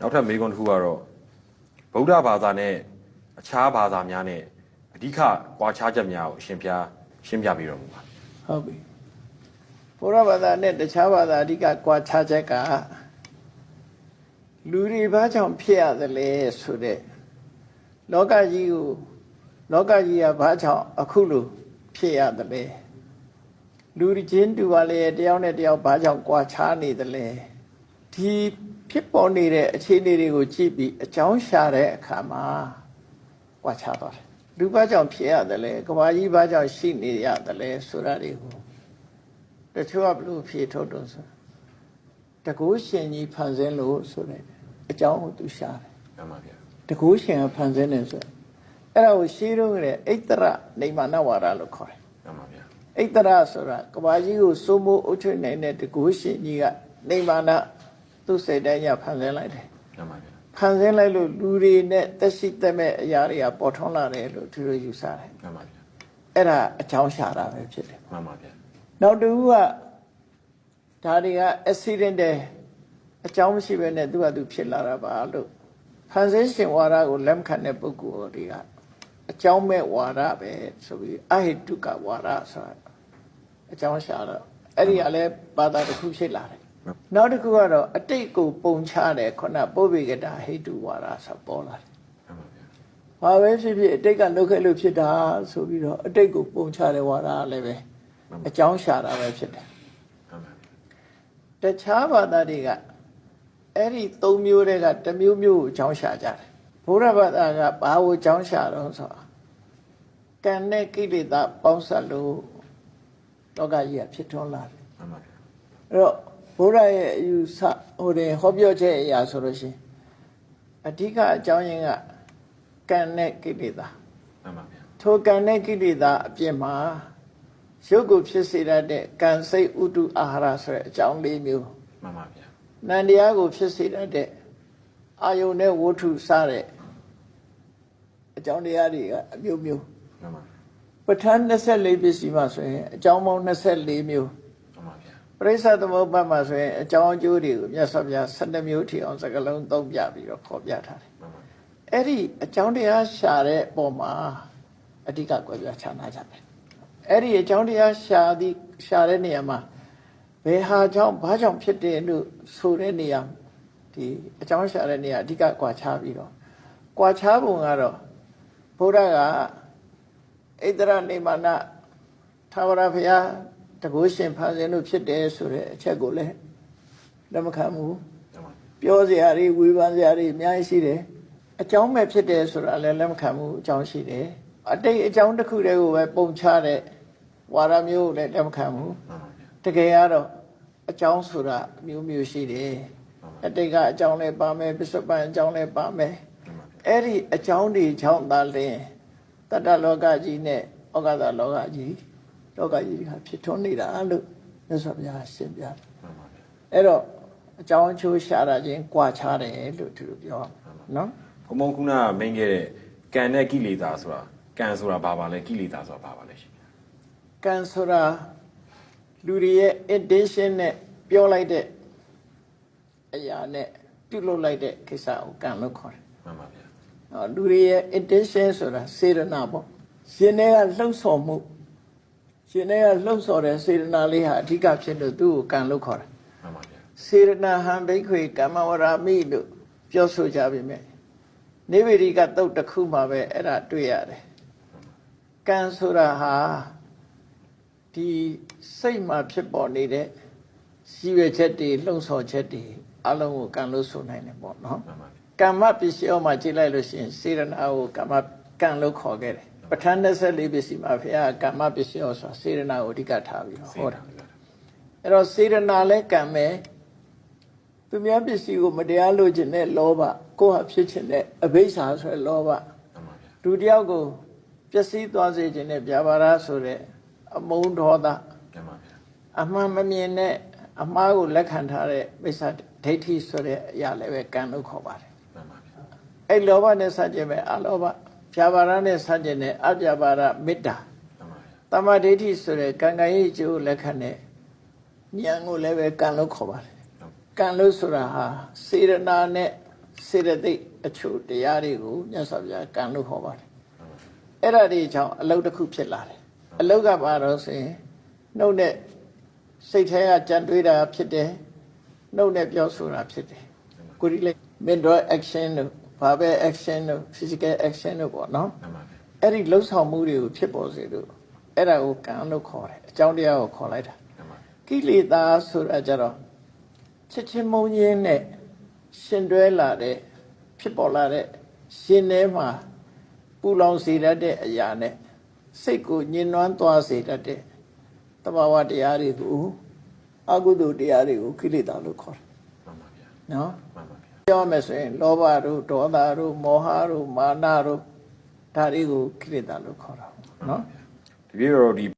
နောက်ထပ်မေးခွန်းတစ်ခုကတော့ဗုဒ္ဓဘာသာနဲ့အခြားဘာသာများနဲ့အဓိကကွာခြားချက်များကိုအရှင်ဘုရားရှင်းပြပြီးတော်မူပါဟုတ်ပြီဘုရားဘာသာနဲ့တခြားဘာသာအဓိကကွာခြားချက်ကလူတွေဘာကြောင့်ဖြစ်ရသလဲဆိုတဲ့လောကကြီးကိုလောကကြီးကဘာကြောင့်အခုလိုဖြစ်ရသလဲလူတွေချင်းတူပါလေတယောက်နဲ့တယောက်ဘာကြောင့်ကွာခြားနေသလဲ ဒီဖြစ်ပေါ်နေတဲ့အခြေအနေတွေကိုကြည့်ပြီးအကြောင်းရှာတဲ့အခါမှာကွာခြားသွားတယ်လူဘာကြောင့်ဖြစ်ရသလဲကဘာကြီးဘာကြောင့်ရှိနေရသလဲဆိုတာတွေကိုတချို့ကဘလို့ဖြေထုတ်တော့ဆိုတကူရှင်ကြီးဖန်ဆင်းလို့ဆိုတဲ့အကြောင်းကိုသူရှာတယ်မှန်ပါဗျာတကူရှင်ကဖန်ဆင်းတယ်ဆိုရင်အဲ့ဒါကိုရှင်းတော့တဲ့အိတ္တရနေမာနဝါဒလို့ခေါ်တယ်မှန်ပါဗျာအိတ္တရဆိုတာကဘာကြီးကိုစိုးမိုးအုပ်ချုပ်နိုင်တဲ့တကူရှင်ကြီးကနေမာန သူ့စိတ်တိုင်းညဖန်ဆင်းလိုက်တယ်မှန်ပါဗျာဖန်ဆင်းလိုက်လို့လူတွေနဲ့တက်ရှိတက်မဲ့အရာတွေကပေါ်ထွန်းလာတယ်လို့သူတို့ယူဆတယ်မှန်ပါဗျာအဲ့ဒါအကြောင်းရှာတာပဲဖြစ်တယ်မှန်ပါဗျာနောက်တစ်ခုကဒါတွေက accident တယ်အကြောင်းမရှိဘဲနဲ့သူကသူဖြစ်လာတာပါလို့ဖန်ဆင်းရှင်ဝါဒကိုလက်မခံတဲ့ပုဂ္ဂိုလ်တွေကအကြောင်းမဲ့ဝါဒပဲဆိုပြီးအဟိတုကဝါဒဆိုတာအကြောင်းရှာတော့အဲ့ဒီကလည်းဘာသာတစ်ခုဖြစ်လာတယ် နောက်တစ်ခုကတော့အတိတ်ကိုပုံချတယ်ခုနပုဗ္ဗေကတာဟိတုဝါဒဆိုပေါ်လာတယ်မှန်ပါဗျာ။ဘာပဲဖြစ်ဖြစ်အတိတ်ကလုတ်ခဲ့လို့ဖြစ်တာဆိုပြီးတော့အတိတ်ကိုပုံချတဲ့ဝါဒကလည်းပဲအကြောင်းရှာတာပဲဖြစ်တယ်မှန်ပါဗျာ။တခြားဘာသာတွေကအဲ့ဒီသုံးမျိုးတွေကတစ်မျိုးမျိုးကိုအကြောင်းရှာကြတယ်။ဘုရားဘာသာကဘာကိုအကြောင်းရှာတော့ဆိုတော့ကံနဲ့ကိလေသာပေါင်းစပ်လို့လောကကြီးကဖြစ်ထွန်းလာတယ်မှန်ပါဗျာ။အဲ့တော့ ဘုရားရဲ့အယူဆဟိုတဲ့ဟောပြောချက်အရာဆိုလို့ရှိရင်အဓိကအကြောင်းရင်းကကံနဲ့ကိလေသာမှန်ပါဗျာထိုကံနဲ့ကိလေသာအပြစ်မှာရုပ်ကိုဖြစ်စေတတ်တဲ့ကံစိတ်ဥတုအာဟာရဆိုတဲ့အကြောင်းလေးမျိုးမှန်ပါဗျာနန္တရားကိုဖြစ်စေတတ်တဲ့အာယုန်နဲ့ဝဋ္ထုစတဲ့အကြောင်းတရားတွေကအမျိုးမျိုးမှန်ပါပဋ္ဌာန်း24ပစ္စည်းမှာဆိုရင်အကြောင်းပေါင်း24မျိုးမှန် ပါဗျာပရိစ္ဆသမုပ္ပါဒ်မှာဆိုရင်အကြောင်းအကျိုးတွေကိုမြတ်စွာဘုရား12မျိုးထိအောင်စကလုံးသုံးပြပြီးတော့ခေါ်ပြထားတယ်မှန်ပါအဲ့ဒီအကြောင်းတရားရှာတဲ့ပုံမှာအဓိကကွယ်ပြခြားနာကြတယ်အဲ့ဒီအကြောင်းတရားရှာသည်ရှာတဲ့နေရာမှာဘယ်ဟာကြောင့်ဘာကြောင့်ဖြစ်တယ်လို့ဆိုတဲ့နေရာဒီအကြောင်းရှာတဲ့နေရာအဓိကကွာခြားပြီးတော့ကွာခြားပုံကတော့ဘုရားကဣတရနေမာနသာဝရဘုရား တကုရှင်ဖန်ဆင်းလို့ဖြစ်တယ်ဆိုတဲ့အချက်ကိုလည်းလက်မခံဘူးမှန်ပါပြောစရာတွေဝေဖန်စရာတွေအများကြီးရှိတယ်အကြောင်းပဲဖြစ်တယ်ဆိုတာလည်းလက်မခံဘူးအကြောင်းရှိတယ်အတိတ်အကြောင်းတစ်ခုတည်းကိုပဲပုံချတဲ့ဝါဒမျိုးကိုလည်းလက်မခံဘူးမှန်ပါဗျာတကယ်ကတော့အကြောင်းဆိုတာအမျိုးမျိုးရှိတယ်အတိတ်ကအကြောင်းလည်းပါမယ်ပစ္စုပန်အကြောင်းလည်းပါမယ်မှန်ပါဗျာအဲ့ဒီအကြောင်းတွေကြောင့်သာလျှင်တတ္တလောကကြီးနဲ့ဩဃတလောကကြီး လောကကြီးကဖြစ်ထွန်းနေတာလို့မြတ်စွာဘုရားရှင်းပြတယ်မှန်ပါဗျာအဲ့တော့အကြောင်းအချိုးရှာတာချင်းကြွာချတယ်လို့သူတို့ပြောနော်ဘုံဘုံခုနကမင်းခဲ့တဲ့ကံနဲ့ကိလေသာဆိုတာကံဆိုတာဘာပါလဲကိလေသာဆိုတာဘာပါလဲရှင်ကံဆိုတာလူတွေရဲ့ intention နဲ့ပြောလိုက်တဲ့အရာနဲ့ပြုလုပ်လိုက်တဲ့ကိစ္စကိုကံလို့ခေါ်တယ်မှန်ပါဗျာ။နော်လူတွေရဲ့ intention ဆိုတာစေတနာပေါ့။ရှင်တွေကလှုပ်ဆော်မှု ရှင်တွေကလှုပ်ဆော်တဲ့စေတနာလေးဟာအဓိကဖြစ်လို့သူ့ကိုကံလို့ခေါ်တယ်မှန်ပါဗျာ။စေတနာဟံဘိက္ခွေကမ္မဝရာမိလို့ပြောဆိုကြပြီမဲ့နေဝေဒီကတုတ်တစ်ခုမှာပဲအဲ့ဒါတွေ့ရတယ်။ကံဆိုတာဟာဒီစိတ်မှာဖြစ်ပေါ်နေတဲ့ရှိရချက်တွေလှုံ့ဆော်ချက်တွေအလုံးကိုကံလို့ဆိုနိုင်တယ်ပေါ့နော်မှန်ပါဗျာကမ္မပစ္စည်းအောမှာကြည့်လိုက်လို့ရှိရင်စေရနာကိုကမ္မကံလို့ခေါ်ခဲ့တယ် ပဋ္ဌာန်း24ပစ္စည်းမှာဘုရားကမ္မပစ္စည်းအောဆိုတာစေရနာကိုအဓိကထားပြီးတော့ဟောတာအဲ့တော့စေရနာလဲကံပဲသူများပစ္စည်းကိုမတရားလို့ခြင်းနဲ့လောဘကိုယ့်ဟာဖြစ်ခြင်းနဲ့အဘိဓ္ဌာဆိုတဲ့လောဘမှန်ပါဗျာဒုတိယကိုပျက်စီးသွားစေခြင်းနဲ့ဗျာပါဒဆိုတဲ့အမုန်းဒေါသမှန်ပါဗျာအမှန်မမြင်တဲ့အမှားကိုလက်ခံထားတဲ့မိစ္ဆာဒိဋ္ဌိဆိုတဲ့အရာလည်းပဲကံလို့ခေါ်ပါတယ်မှန်ပါဗျာအဲ့လောဘနဲ့ဆန့်ကျင်မဲ့အလောဘ ဖြာပါရနဲ့ဆန့်ကျင်တဲ့အပြပါရမေတ္တာမှန်ပါဗျာတမ္မာဒိဋ္ဌိဆိုတဲ့ကံကံရဲ့အကျိုးလက်ခံတဲ့ဉာဏ်ကိုလည်းပဲကံလို့ခေါ်ပါတယ်ကံလို့ဆိုတာဟာစေရနာနဲ့စေတသိက်အချို့တရားတွေကိုမြတ်စွာဘုရားကံလို့ဟောပါတယ်အဲ့ဒါတွေကြောင့်အလုတ်တစ်ခုဖြစ်လာတယ်အလုတ်ကဘာတော့ဆိုရင်နှုတ်နဲ့စိတ်ထဲကကြံတွေးတာဖြစ်တယ်နှုတ်နဲ့ပြောဆိုတာဖြစ်တယ်ကိုရီလေး mental action တို့ verbal action တို့ physical action တို့ပေါ့နော်မှန်ပါဗျာအဲ့ဒီလှုပ်ဆောင်မှုတွေကိုဖြစ်ပေါ်စေလို့အဲ့ဒါကိုကံလို့ခေါ်တယ်အကြောင်းတရားကိုခေါ်လိုက်တာမှန်ပါဗျာကိလေသာဆိုတာကြတော့ချစ်ချင်းမုန်းခြင်းနဲ့ရှင်တွဲလာတဲ့ဖြစ်ပေါ်လာတဲ့ရှင်ထဲမှာပူလောင်စေတတ်တဲ့အရာနဲ့စိတ်ကိုညှဉ်းနှွမ်းသွားစေတတ်တဲ့တဘာဝတရားတွေကိုအကုသိုလ်တရားတွေကိုကိလေသာလို့ခေါ်တယ်မှန်ပါဗျာနော်မှန်ပါဗျာ ပြောမယ်ဆိုရင်လောဘတို့ဒေါသတို့မောဟတို့မာနတို့ဒါတွေကိုကိလေသာလို့ခေါ်တာပေါ့နော်ဒီပြေတော့ဒီ